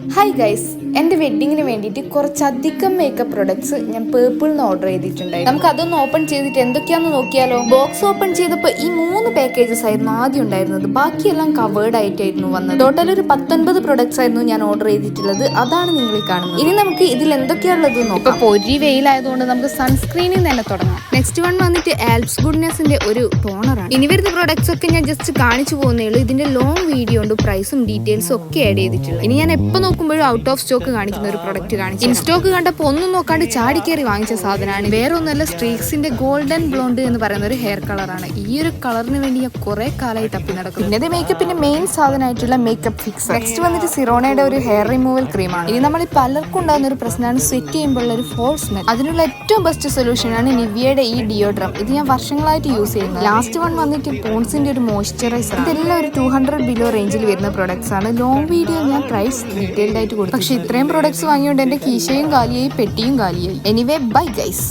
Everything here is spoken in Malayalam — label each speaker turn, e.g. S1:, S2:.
S1: ഹായ് ഗൈസ് എന്റെ വെഡ്ഡിങ്ങിന് വേണ്ടിയിട്ട് കുറച്ചധികം മേക്കപ്പ് പ്രൊഡക്ട്സ് ഞാൻ പേർപ്പിൾ നിന്ന് ഓർഡർ ചെയ്തിട്ടുണ്ടായി നമുക്ക് അതൊന്ന് ഓപ്പൺ ചെയ്തിട്ട് എന്തൊക്കെയാന്ന് നോക്കിയാലോ? ബോക്സ് ഓപ്പൺ ചെയ്തപ്പോൾ ഈ മൂന്ന് പാക്കേജസ് ആയിരുന്നു ആദ്യം ഉണ്ടായിരുന്നത്. ബാക്കിയെല്ലാം കവേർഡ് ആയിട്ടായിരുന്നു വന്നത്. ടോട്ടൽ ഒരു പത്തൊൻപത് പ്രൊഡക്ട്സ് ആയിരുന്നു ഞാൻ ഓർഡർ ചെയ്തിട്ടുള്ളത്. അതാണ് നിങ്ങൾ കാണുന്നത്. ഇനി നമുക്ക് ഇതിൽ എന്തൊക്കെയാണുള്ളത് നോക്കാം. പൊരി വെയിലായതുകൊണ്ട് നമുക്ക് സൺസ്ക്രീനിൽ തന്നെ തുടങ്ങാം. നെക്സ്റ്റ് വൺ വന്നിട്ട് ആൽപ്സ് ഗുഡ്നെസിന്റെ ഒരു ടോണറാണ് ഇനി വരുന്ന പ്രൊഡക്ട്സ് ഒക്കെ ഞാൻ ജസ്റ്റ് കാണിച്ചു പോകുന്നേ ഉള്ളൂ. ഇതിന്റെ ലോങ് വീഡിയോ ഉണ്ട് പ്രൈസും ഡീറ്റെയിൽസും ഒക്കെ ആഡ് ചെയ്തിട്ടുള്ളത്. ഇനി ഞാൻ എപ്പോൾ നോക്കുമ്പോഴും ഔട്ട് ഓഫ് സ്റ്റോക്ക് കാണിക്കുന്ന ഒരു പ്രൊഡക്റ്റ് കാണിച്ചു. ഇൻ സ്റ്റോക്ക് കണ്ടപ്പോൾ ഒന്നും നോക്കാണ്ട് ചാടി കയറി വാങ്ങിച്ച സാധനമാണ്. വേറെ ഒന്നല്ല സ്ട്രീക്സിന്റെ ഗോൾഡൻ ബ്ലോണ്ട് എന്ന് പറയുന്ന ഒരു ഹെയർ കളറാണ് ഈ ഒരു കളറിന് വേണ്ടി ഞാൻ കുറെ കാലമായി തപ്പി നടക്കും പിന്നെ മേക്കപ്പിന്റെ മെയിൻ സാധനമായിട്ടുള്ള മേക്കപ്പ് ഫിക്സ് നെക്സ്റ്റ് വന്നിട്ട് സിറോണയുടെ ഒരു ഹെയർ റിമൂവൽ ക്രീമാണ് ഇനി നമ്മൾ പലർക്കും ഉണ്ടാകുന്ന ഒരു പ്രശ്നമാണ് സെറ്റ് ചെയ്യുമ്പോൾ ഒരു ഫോൾ സ്മെൽ അതിനുള്ള ഏറ്റവും ബെസ്റ്റ് സൊല്യൂഷൻ ആണ് നിവിയയുടെ ഈ ഡിയോഡ്രം ഇത് ഞാൻ വർഷങ്ങളായിട്ട് യൂസ് ചെയ്യുന്നത്. ലാസ്റ്റ് വൺ വന്നിട്ട് പോൺസിന്റെ ഒരു മോയ്സ്ചറൈസർ ഇതെല്ലാം ഒരു ടു ഹൺഡ്രഡ് ബിലോ റേഞ്ചിൽ വരുന്ന പ്രൊഡക്ട്സ് ആണ്. ലോങ് വീഡിയോ ഞാൻ പ്രൈസ് ഡീറ്റെയിൽഡ് ആയിട്ട് കൊടുത്തു പക്ഷേ ഇത്രയും പ്രോഡക്ട്സ് വാങ്ങിയോണ്ട് എന്റെ കീശയും കാലിയായി പെട്ടിയും കാലിയായി. Anyway bye guys